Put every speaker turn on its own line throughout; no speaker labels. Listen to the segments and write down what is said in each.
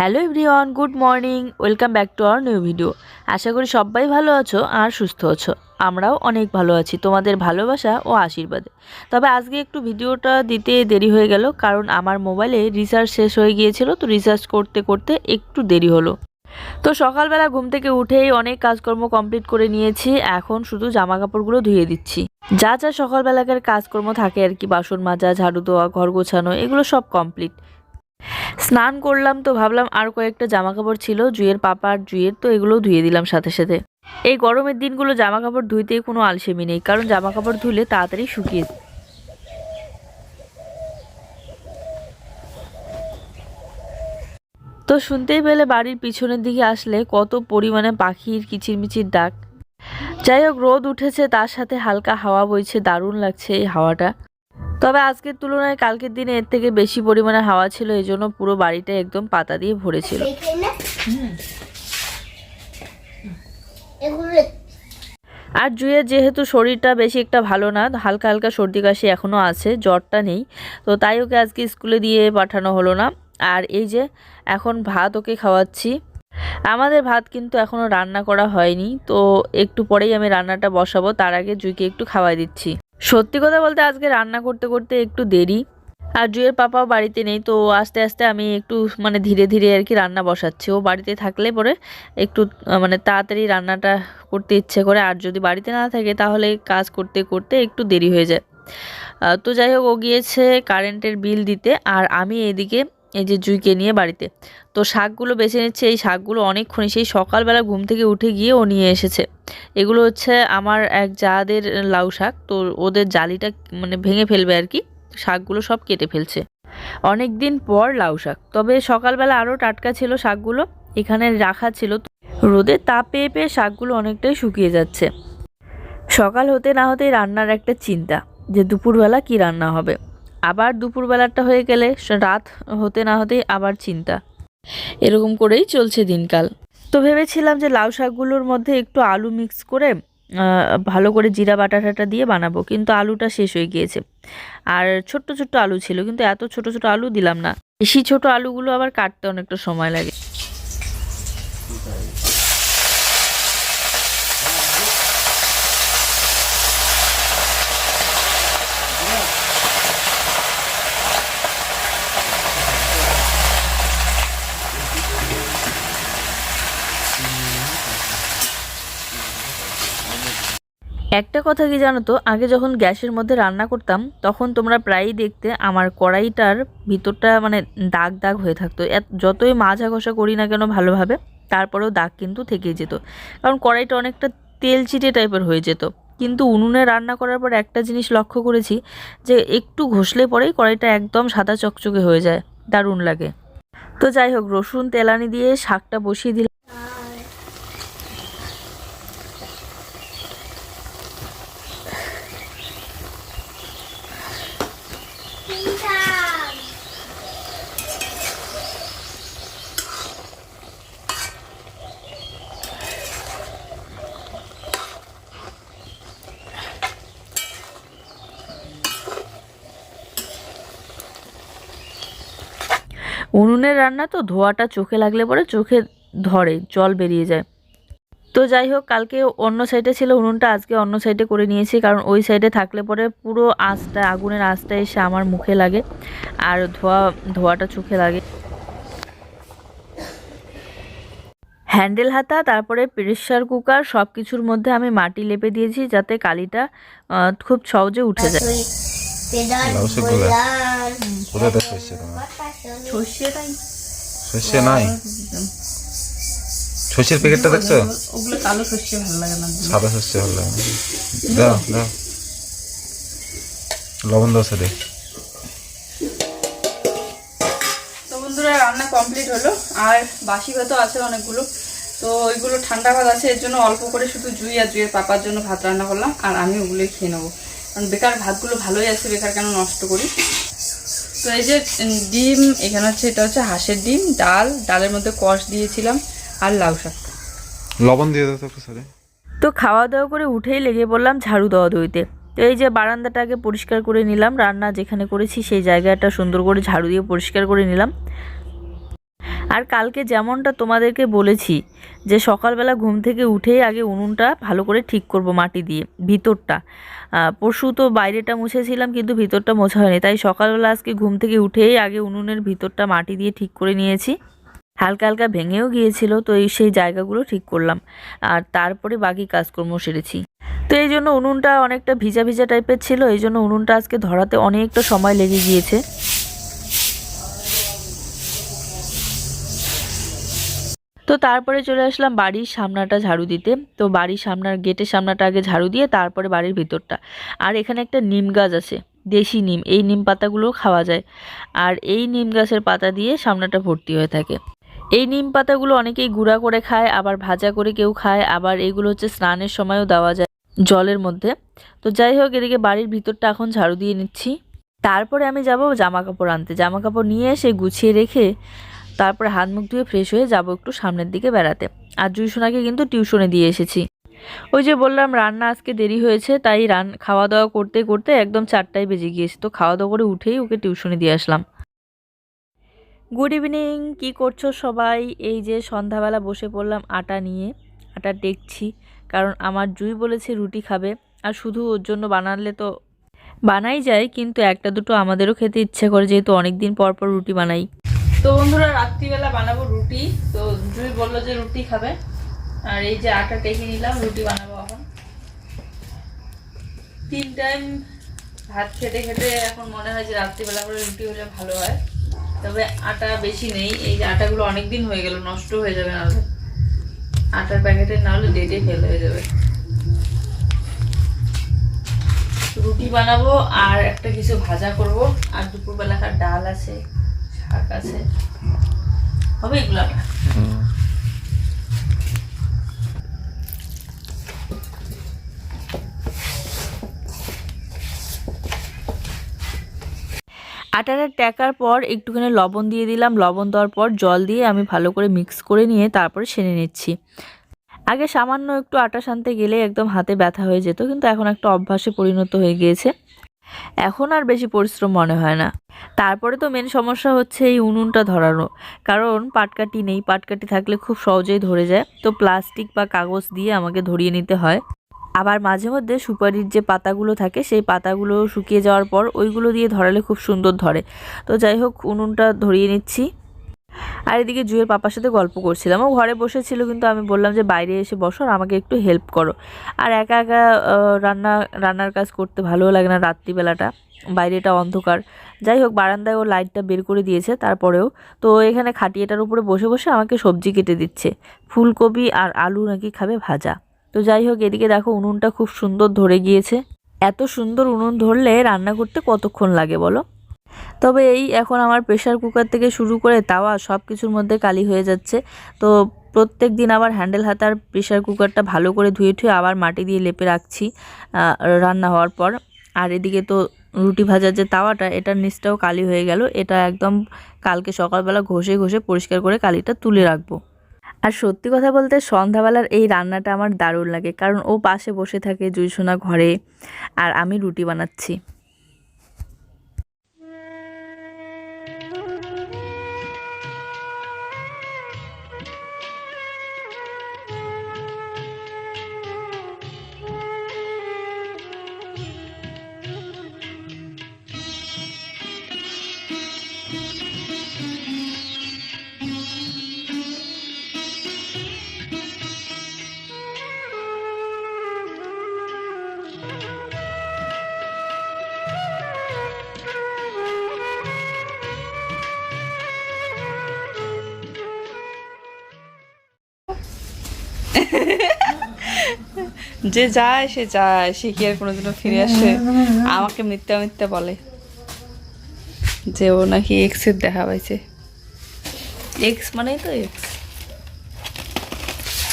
Hello everyone, good morning, welcome back to our new video. আশা করি সবাই ভালো আছো আর সুস্থ আছো। আমরাও অনেক ভালো আছি, তোমাদের ভালোবাসা ও আশীর্বাদে। তবে আজকে একটু ভিডিওটা দিতে দেরি হয়ে গেল, কারণ আমার মোবাইলে রিচার্জ শেষ হয়ে গিয়েছিল, তো রিচার্জ করতে করতে একটু দেরি হলো। তো সকালবেলা ঘুম থেকে উঠেই অনেক কাজকর্ম কমপ্লিট করে নিয়েছি, এখন শুধু জামা কাপড়গুলো ধুয়ে দিচ্ছি। যা যা সকালবেলাকার কাজকর্ম থাকে আর কি, বাসন মাজা, ঝাড়ু দেওয়া, ঘর গোছানো, এগুলো সব কমপ্লিট। স্নান করলাম তো ভাবলাম আর কয়েকটা জামা কাপড় ছিল, জুয়ের পাপা আর জুয়ের, তো এগুলো ধুয়ে দিলাম সাথে সাথে। এই গরমের দিনগুলো জামা কাপড় ধুইতে কোনো আলসেমি নেই, কারণ জামা কাপড় ধুলে তাড়াতাড়ি শুকিয়ে তো শুনতেই পেলে বাড়ির পিছনের দিকে আসলে কত পরিমাণে পাখির কিচিরমিচির ডাক। যাই হোক, রোদ উঠেছে, তার সাথে হালকা হাওয়া বইছে, দারুণ লাগছে এই হাওয়াটা। তবে আজকের তুলনায় কালকের দিনে এর থেকে বেশি পরিমাণে হাওয়া ছিল এই জন্য পুরো বাড়িটা একদম পাতা দিয়ে ভরেছিল। আর জুয়ের যেহেতু শরীরটা বেশি একটা ভালো না হালকা হালকা সর্দি কাশি এখনও আছে জ্বরটা নেই। তো তাই ওকে আজকে স্কুলে দিয়ে পাঠানো হলো না। আর এই যে এখন ভাত ওকে খাওয়াচ্ছি। আমাদের ভাত কিন্তু এখনও রান্না করা হয়নি তো একটু পরেই আমি রান্নাটা বসাবো তার আগে জুইকে একটু খাওয়াই দিচ্ছি। সত্যি কথা বলতে আজকে রান্না করতে করতে একটু দেরি। আর জুয়ের পাপাও বাড়িতে নেই, তো আস্তে আস্তে আমি একটু মানে ধীরে ধীরে আর কি রান্না বসাচ্ছি। ও বাড়িতে থাকলে পরে একটু মানে তাড়াতাড়ি রান্নাটা করতে ইচ্ছে করে। আর যদি বাড়িতে না থাকে তাহলে কাজ করতে করতে একটু দেরি হয়ে যায়। তো যাই হোক, ও গিয়েছে কারেন্টের বিল দিতে। আর আমি এদিকে এই যে জুইকে নিয়ে বাড়িতে। তো শাকগুলো বেছে নিচ্ছে, এই শাকগুলো অনেকক্ষণ সেই সকালবেলা ঘুম থেকে উঠে গিয়ে ও নিয়ে এসেছে। এগুলো হচ্ছে আমার এক যাদের লাউ শাক, তো ওদের জালিটা মানে ভেঙে ফেলবে আর কি। শাকগুলো সব কেটে ফেলছে। অনেক দিন পর লাউ শাক। তবে সকালবেলা আরও টাটকা ছিল শাকগুলো, এখানে রাখা ছিল। রোদে তাপ পেয়ে পেয়ে শাকগুলো অনেকটাই শুকিয়ে যাচ্ছে। সকাল হতে না হতেই রান্নার একটা চিন্তা যে দুপুরবেলা কি রান্না হবে। আবার দুপুরবেলাটা হয়ে গেলে রাত হতে না হতেই আবার চিন্তা। এরকম করেই চলছে দিনকাল। তো ভেবেছিলাম যে লাউ শাকগুলোর মধ্যে একটু আলু মিক্স করে ভালো করে জিরা বাটা টাটা দিয়ে বানাবো, কিন্তু আলুটা শেষ হয়ে গিয়েছে। আর ছোট্ট ছোট্ট আলু ছিল, কিন্তু এত ছোট ছোট আলু দিলাম না। বেশি ছোট আলুগুলো আবার কাটতে অনেকটা সময় লাগে। একটা কথা কি জানো তো? আগে যখন গ্যাসের মধ্যে রান্না করতাম, তখন তোমরা প্রায়ই দেখতে আমার কড়াইটার ভিতরটা মানে দাগ দাগ হয়ে থাকতো। যতই মাজা ঘষা করি না কেন ভালোভাবে, তারপরেও দাগ কিন্তু থেকেই যেত। কারণ কড়াইটা অনেকটা তেল চিটে টাইপের হয়ে যেত। কিন্তু উনুনে রান্না করার পর একটা জিনিস লক্ষ্য করেছি যে একটু ঘষলে পরেই কড়াইটা একদম সাদা চকচকে হয়ে যায়। দারুণ লাগে। তো যাই হোক, রসুন, তেলানি দিয়ে শাকটা বসিয়ে দিলাম। উনুনের রান্না তো ধোয়াটা চোখে লাগলে পরে চোখে ধরে, জল বেরিয়ে যায়। তো যাই হোক, কালকে অন্য সাইডে ছিল উনুনটা, আজকে অন্য সাইডে করে নিয়েছি, কারণ ওই সাইডে থাকলে পরে পুরো আঁচটা, আগুনের আঁচটা এসে আমার মুখে লাগে, আর ধোয়া, ধোয়াটা চোখে লাগে। হ্যান্ডেল, হাতা, তারপরে প্রেশার কুকার সব কিছুর মধ্যে আমি মাটি লেপে দিয়েছি যাতে কালিটা খুব সহজে উঠে যায়।
পেদাল
লাউ শাকগুলো?
গোলাল
কোথায় তো শস্য তোমার নাই? শস্যের প্যাকেটটা দেখছ?
ওগুলো কালো সর্ষে ভালো লাগে না।
সাদা শস্য ভালো লাগে দাও দাও। লবণ দাও সাথে
তো বন্ধুরা রান্না কমপ্লিট হলো। আর বাসি ভাতও আছে অনেকগুলো। তো ওইগুলো ঠান্ডা ভাত আছে এর জন্য অল্প করে শুধু জুই আর জুইয়ের পাপার জন্য ভাত রান্না করলাম। আর আমি ওগুলোই খেয়ে নেব। কারণ বেকার ভাতগুলো ভালোই আছে বেকার কেন নষ্ট করি? তো এই যে ডিম এখানে হচ্ছে এটা হচ্ছে হাঁসের ডিম ডাল ডালের মধ্যে কষ দিয়েছিলাম আর লাউ শাক।
লবণ দিয়ে দাও তো সাথে
তো খাওয়া দাওয়া করে উঠেই লেগে পড়লাম ঝাড়ু দেওয়া দইতে। তো এই যে বারান্দাটাকে পরিষ্কার করে নিলাম রান্না যেখানে করেছি সেই জায়গাটা সুন্দর করে ঝাড়ু দিয়ে পরিষ্কার করে নিলাম। আর কালকে যেমনটা তোমাদেরকে বলেছি, যে সকালবেলা ঘুম থেকে উঠেই আগে উনুনটা ভালো করে ঠিক করব মাটি দিয়ে, ভিতরটা। পরশু তো বাইরেটা মুছেছিলাম, কিন্তু ভিতরটা মোছা হয়নি। তাই সকালবেলা আজকে ঘুম থেকে উঠেই আগে উনুনের ভিতরটা মাটি দিয়ে ঠিক করে নিয়েছি। হালকা হালকা ভেঙেও গিয়েছিল, তো এই সেই জায়গাগুলো ঠিক করলাম। আর তারপরে বাকি কাজকর্ম সেরেছি। তো এই জন্য উনুনটা অনেকটা ভিজা ভিজা টাইপের ছিল, এই জন্য উনুনটা আজকে ধরাতে অনেকটা সময় লেগে গিয়েছে। তারপরে চলে আসলাম বাড়ির সামনাটা ঝাড়ু দিতে। তো বাড়ির সামনার, গেটের সামনাটা আগে ঝাড়ু দিয়ে তারপরে বাড়ির ভিতরটা। আর এখানে একটা নিম গাছ আছে, দেশি নিম, এই নিম পাতাগুলো খাওয়া যায়। আর এই নিম গাছের পাতা দিয়ে সামনাটা ভর্তি হয়ে থাকে। এই নিম পাতাগুলো অনেকেই গুঁড়া করে খায়, আবার ভাজা করে কেউ খায়, আবার এগুলো হচ্ছে স্নানের সময়ও দেওয়া যায় জলের মধ্যে। তো যাই হোক, এদিকে বাড়ির ভিতরটা এখন ঝাড়ু দিয়ে নিচ্ছি। তারপরে আমি যাব জামা কাপড় আনতে। জামা কাপড় নিয়ে এসে গুছিয়ে রেখে তারপরে হাত মুখ ধুয়ে ফ্রেশ হয়ে যাব একটু সামনের দিকে বেড়াতে। আর জুই সোনাকে কিন্তু টিউশনে দিয়ে এসেছি। ওই যে বললাম, রান্না আজকে দেরি হয়েছে, তাই রান খাওয়া দাওয়া করতে করতে একদম চারটায় বেজে গিয়েছে। তো খাওয়া দাওয়া করে উঠেই ওকে টিউশনে দিয়ে আসলাম। গুড ইভিনিং কি করছ সবাই? এই যে সন্ধ্যাবেলা বসে পড়লাম আটা নিয়ে, আটা টেকছি, কারণ আমার জুই বলেছে রুটি খাবে। আর শুধু ওর জন্য বানালে তো বানাই যায়, কিন্তু একটা দুটো আমাদেরও খেতে ইচ্ছে করে, যেহেতু অনেক দিন পর পর রুটি বানাই।
তো বন্ধুরা রাত্রিবেলা বানাবো রুটি। তো জুই বলল যে রুটি খাবে। আর এই যে আটা টেকে নিলাম, রুটি বানাবো এখন। তিন টাইম ভাত খেতে খেতে এখন মনে হয় যে রাত্রিবেলা করে রুটি হলে ভালো হয়। তবে আটা বেশি নেই। এই যে আটাগুলো অনেক দিন হয়ে গেল, নষ্ট হয়ে যাবে নাহলে আটার প্যাকেটে না হলে ডেটে ফেল হয়ে যাবে। রুটি বানাবো আর একটা কিছু ভাজা করব। আর দুপুরবেলাকার ডাল আছে।
আটাটা টেকার পর একটুখানি লবণ দিয়ে দিলাম। লবণ দেওয়ার পর জল দিয়ে আমি ভালো করে মিক্স করে নিয়ে তারপরে সেনে নিচ্ছি। আগে সামান্য একটু আটা সানতে গেলে একদম হাতে ব্যথা হয়ে যেত, কিন্তু এখন একটা অভ্যাসে পরিণত হয়ে গিয়েছে। এখন আর বেশি পরিশ্রম মনে হয় না। তারপরে তো মেন সমস্যা হচ্ছে এই উনুনটা ধরানো। কারণ পাটকাটি নেই পাটকাটি থাকলে খুব সহজেই ধরে যায়। তো প্লাস্টিক বা কাগজ দিয়ে আমাকে ধরিয়ে নিতে হয়। আবার মাঝে মধ্যে সুপারির যে পাতাগুলো থাকে, সেই পাতাগুলো শুকিয়ে যাওয়ার পর ওইগুলো দিয়ে ধরালে খুব সুন্দর ধরে। তো যাই হোক, উনুনটা ধরিয়ে নিচ্ছি। আর এদিকে জুয়ের পাপার সাথে গল্প করছিলাম। ও ঘরে বসেছিল, কিন্তু আমি বললাম যে, বাইরে এসে বসো আর আমাকে একটু হেল্প করো। আর একা একা রান্না, রান্নার কাজ করতে ভালোও লাগে না রাত্রিবেলাটা। বাইরেটা অন্ধকার। যাই হোক, বারান্দায় ও লাইটটা বের করে দিয়েছে তারপরেও। তো এখানে খাটিয়াটার উপরে বসে বসে আমাকে সবজি কেটে দিচ্ছে। ফুলকপি আর আলু নাকি খাবে ভাজা। তো যাই হোক, এদিকে দেখো উনুনটা খুব সুন্দর ধরে গিয়েছে। এত সুন্দর উনুন ধরলে রান্না করতে কতক্ষণ লাগে বলো? তবে এই এখন আমার প্রেশার কুকার থেকে শুরু করে তাওয়া সব কিছুর মধ্যে কালি হয়ে যাচ্ছে। তো প্রত্যেক দিন আবার হ্যান্ডেল হাতার প্রেশার কুকারটা ভালো করে ধুয়ে ঠুয়ে আবার মাটি দিয়ে লেপে রাখছি রান্না হওয়ার পর। আর এদিকে তো রুটি ভাজার যে তাওয়াটা, এটার নিচটাও কালি হয়ে গেল। এটা একদম কালকে সকালবেলা ঘষে ঘষে পরিষ্কার করে কালিটা তুলে রাখব। আর সত্যি কথা বলতে সন্ধ্যাবেলার এই রান্নাটা আমার দারুণ লাগে, কারণ ও পাশে বসে থাকে জুইসোনা ঘরে, আর আমি রুটি বানাচ্ছি।
যে যায়, সে যায়। সে কি আর কোনোদিনও ফিরে আসে? আমাকে মিথ্যা মিথ্যা বলে। যে ও নাকি এক্সের দেখা পাইছে।
এক্স মানেই তো এক্স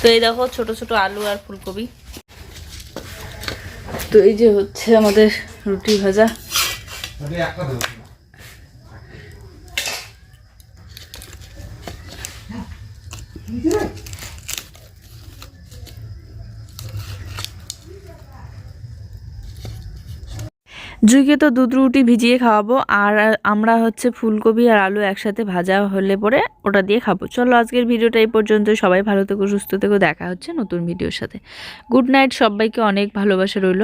তো এই দেখো, ছোট ছোট আলু আর ফুলকপি।
তো এই যে হচ্ছে আমাদের রুটি ভাজা।
জুইকে তো দুধ রুটি ভিজিয়ে খাওয়াবো, আর আমরা হচ্ছে ফুলকপি আর আলু একসাথে ভাজা হলে পরে ওটা দিয়ে খাব। চলো আজকের ভিডিওটা এই পর্যন্ত। সবাই ভালো থেকো, সুস্থ থেকো। দেখা হচ্ছে নতুন ভিডিওর সাথে। গুড নাইট, সবাইকে অনেক ভালোবাসা রইল।